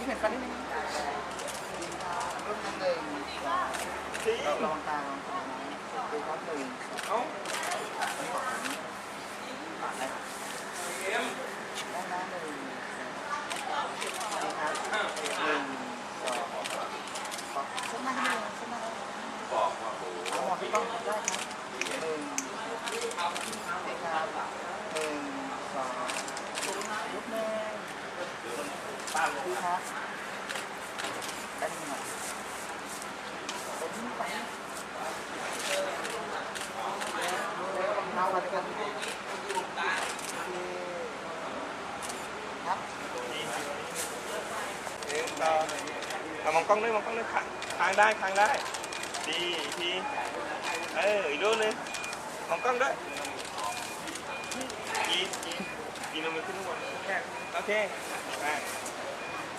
ที่เห็นฟันนิดนึงรูปนั้นหนึ่งสองจริงระวังตาระวังตาดูครับหนึ่งสองเอ้า อันนี้ของผมผ่านได้ครับ เอ็ม ด้านหน้าหนึ่งนะครับหนึ่งสองขอขึ้นมาหนึ่งขึ้นมาแล้ว บอกว่าโอ้ เอาหมดที่ต้องได้ครับหนึ่งนี่ครับหนึ่งสองลุกแม่ ป้าลง พี่ครับได้หนึ่งหน่อยเป็นที่ไปแล้วรากันกันครับเอ็มต่อเอามองกล้องด้วยมองกล้องด้วยค้างค้างได้ค้างได้ ดีอีกทีเอออีกรูปนึงมองกล้องด้วยยีนยีนยีนเอามือขึ้นข้างบนแค่โอเค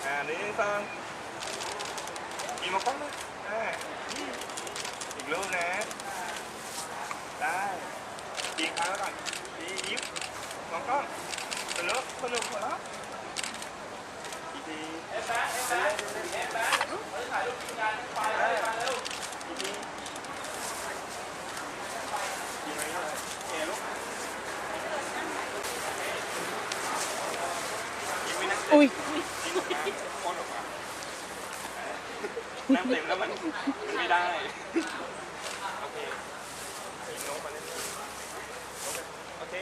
อ่าอ่าหนึ่งสองยีนมองกล้องด้วยอ่าอีกรูปนะได้ยีนค้างไว้ก่อนยีนยิ้มมองกล้องสนุกสนุกหัว เต็มแล้วมันไม่ได้ โอเคยิงโน้ตมาเลยโอเค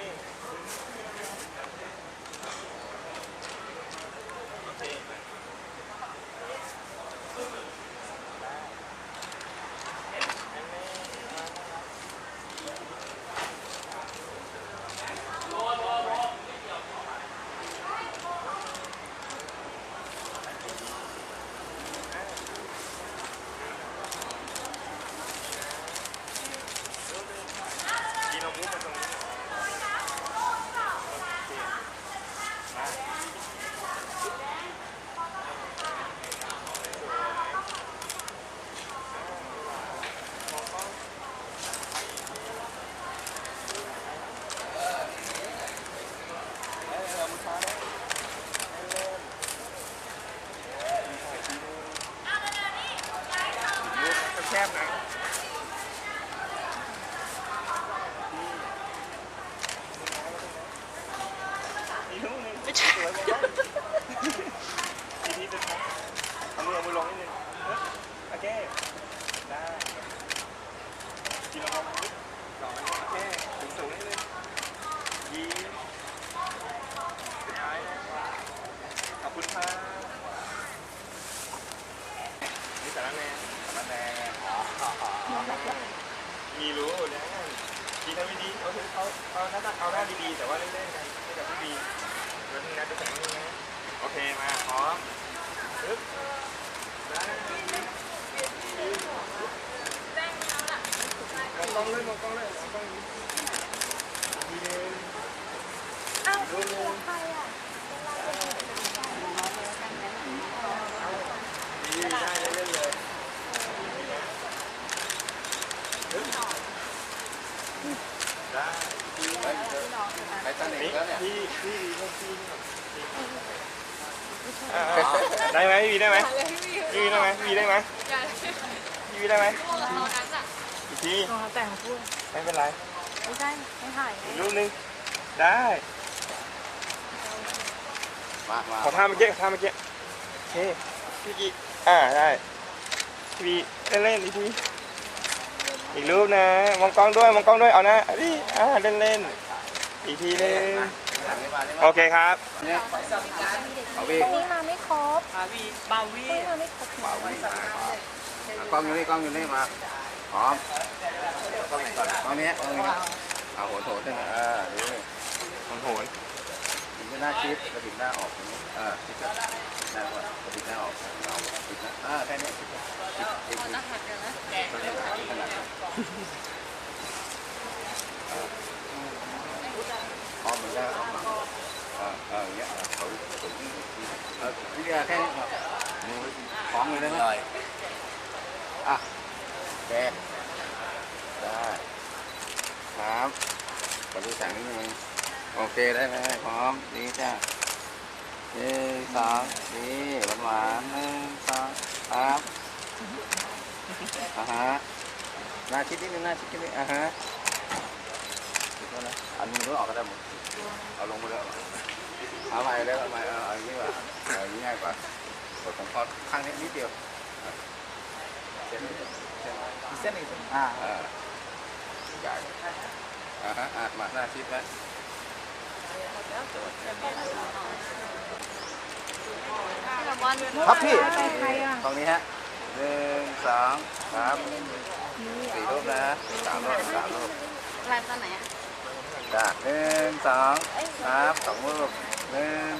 โอเค ยีนเอามุกมาตรงนี้ แคบนะอีกลูกหนึงสวยมากอีกทีสุดท้ายเอามือเอามือลงนิดนึงเฮ้ยโอเค ได้ทีละลงปึ๊บสองโอเคสูงสูงนิดนึงยิ้มสุดท้ายนะขอบคุณครับนี่สารแหน่สารแหน่มีรู้นะ ดีนะไม่ดีเขาเขาเขาหน้าตาเขาหน้าดีๆแต่ว่าเล่นๆกันไม่กับพี่ดีแล้วนี่นะจะแต่งนี่นะโอเคมาพร้อมปึ๊บได้มองกล้องเลยมองกล้องเลยมองกล้องนี้ทีนึง อ้าวคือใครอะ ดีได้เล่นๆเลยปึ๊บได้ ไททานิกแล้วเนี่ย พี่พี่พี่พี่อ่า ได้ไหมพี่ได้ไหมพี่ได้ไหมพี่ได้ไหมพี่ได้ไหมอีกทีรอแต่งพูดไม่เป็นไรไม่ใช่ไม่ถ่ายอีกรูปหนึงได้มามาขอท่าเมื่อกี้ขอท่าเมื่อกี้โอเคพี่กีอ่าได้พี่เล่นเล่นๆอีกทีอีกรูปนะมองกล้องด้วยมองกล้องด้วยเอานะอันนี้อ่าเล่นเล่นๆอีกทีหนึงอันนี้มานี่ โอเคครับเนี่ยเอาวีวันนี้มาไม่ครบอาวีบาวีวันนี้มาไม่ครบเอาวีกล้องอยู่นี่กล้องอยู่นี่มาพร้อมกล้องก่อนกล้องนี้กล้องนี้เอาโหนโถขึ้นเออนี่โหนโหนถึงหน้าชิดกระดิ่งหน้าออกตรงนี้เออชิดหน้าก่อนกระดิ่งหน้าออกเอาชิดหน้าอ่าแค่นี้ชิดชิดชิดชิดตัวนี้ขาขนาดพร้อมเหมือนกันเอามาเออเอออย่างเงี้ยเขาถึ งเออวิทยาแค่นี้ของเลยได้ไหมอะโอเคได้ครับขอดูแสงนิดนึงโอเคได้ไหมพร้อมดีจ้าหนึ่งสองนี่หวานๆหนึ่งสองครับอ่าฮะหน้าชิดนิดนึงหน้าชิดนิดนึงอ่าฮะชิดแล้วนะอันนี้ก็ออกก็ได้หมด เอาลงมาเลยเอาใหม่เลยเอาใหม่เอาอย่างนี้ว่าเอาอย่างนี้ง่ายกว่ากดของคอข้างนี้นิดเดียวเส้นนี้เส้นอีกอ่าใหญ่อ่าฮะอะมาหน้าชิดนะครับพี่ตรงนี้ฮะหนึ่งสองสามสี่รูปนะสามรูปสามรูปลฟ์ตอนไหนอะ จ้ะหนึ่งสองครับสองรูปหนึ่ง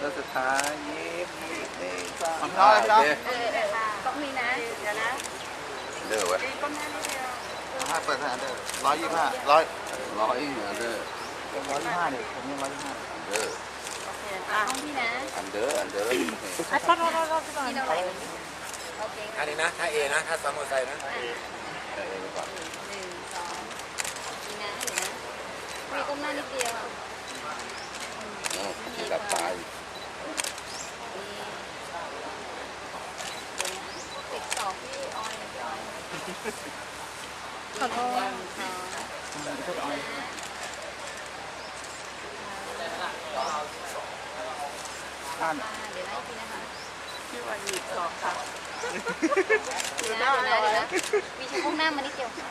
รูปสุดท้ายยิ้มยิ้มหนึ่งสองเอาเลยพี่น้องโคเออเออต้องมีนะเดี๋ยวนะเด้อเว้ยก้มหน้านิดเดียวห้าเปิดสถานเด้อร้อยยี่สิบห้าร้อยร้อยเหนือเด้อร้อยยี่สิบห้าเนี่ยผมยังร้อยยี่สิบห้าเด้อโอเคอะห้องพี่นะอันเด้ออันเด้อนี่อะโทษโทษโทษโทษก่อนที่เราไหลโอเคอันนี้นะถ้าเอนะถ้าซัมโมไซนะเออดีกว่า หนึ่งสองนี่นะเดี๋ยวนะมีก้มหน้านิดเดียวอะ โอ้ที่หลับตาอยู่ นี่เด็กสองพี่ออยพี่ออย ขอโทษ หนึ่งสอง อ่านอ่าเดี๋ยวนะอีกทีนะคะพี่วันหยิบสองค่ะเดี๋ยวนะเดี๋ยวนะเดี๋ยวนะมีชักก้มหน้ามานิดเดียวค่ะ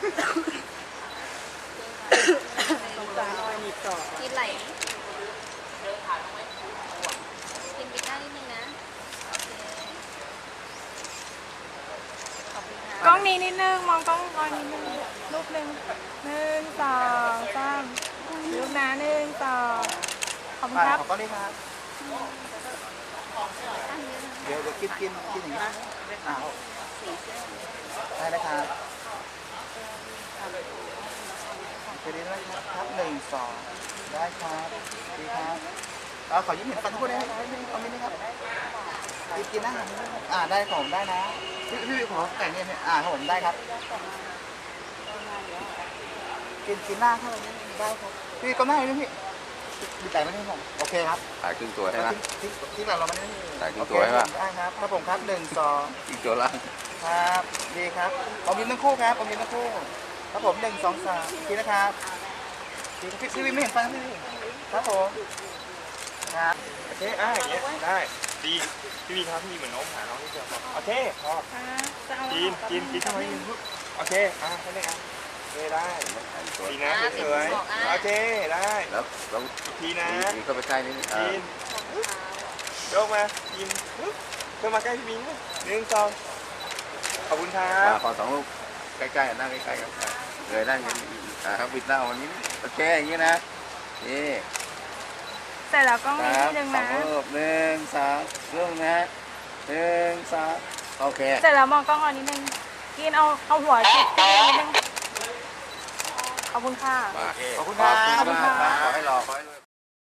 สงสารออยหยิบสองกินไหลกินปิดหน้านิดนึงนะโอเคขอบคุณค่ะกล้องนี้นิดนึง มองกล้องออยนิดนึงรูปหนึ่งหนึ่งสองสามรูปนะหนึ่งสองขอบคุณอ่าครับขอต้อนนี้ครับตั้ง เดี๋ยวเดี๋ยวกินกินกินอย่างนี้อ่าสีเสื้อได้เลยครับจะดีนะครับครับหนึ่งสองได้ครับดีครับเอาขอยิ้มเห็นฟันพูดได้ไหมเอาไม่ได้ครับกินกินนะอ่าได้ครับผมได้นะพี่พี่ขอไก่งเนี่ยอ่าผมได้ครับกินกินหน้าครับได้ครับพี่ก็ได้นะพี่ ดีใจไหมพี่ผมโอเคครับถ่ายครึ่งตัวใช่ไหมที่ที่ที่เราเรามาได้ถ่ายครึ่งตัวใช่ปะได้ครับครับผมครับหนึ่งสองครึ่งตัวล่างครับดีครับผมยิ้มทั้งคู่ครับผมยิ้มทั้งคู่ครับผมหนึ่งสองสามทีนะครับดีครับพี่พี่วินไม่เห็นฟังพี่ครับผมครับโอเคอะอย่างเงี้ยได้ดีพี่วีครับพี่วีเหมือนน้องหาน้องที่เจอโอเคพออะจะเอากินกินกินทำไมกินโอเคอะแค่นี้อะโอ เคได้ถ่ายตัวดีนะสวยๆโอเคได้แล้วแล้วทีนะมีเข้าไปใกล้นิดนึงอ่ากินยกมากินปึ๊บเพิ่มมาใกล้พี่มิ้งหนึ่งสองขอบคุณครัอ่าบขอสองรูปใกล้ๆนั่งใกล้ๆกันเลยนั่งกันอ่าครับบิดหน้าออกมานิดโอเคอย่างนี้นะนี่เสร็จแล้วกล้องคนี้รับนิดนึงสอนะงรูปหนึ่งสองรูปนะหนึ่งสองโอเคเสร็จแล้วมองกล้องออยนิดนึงกินเอาเอาหัวจิกที่นิดนึง ขอบคุณค่ะมาขอบคุณครับ ขอบคุณมากครับ ขอให้รอขอให้รอ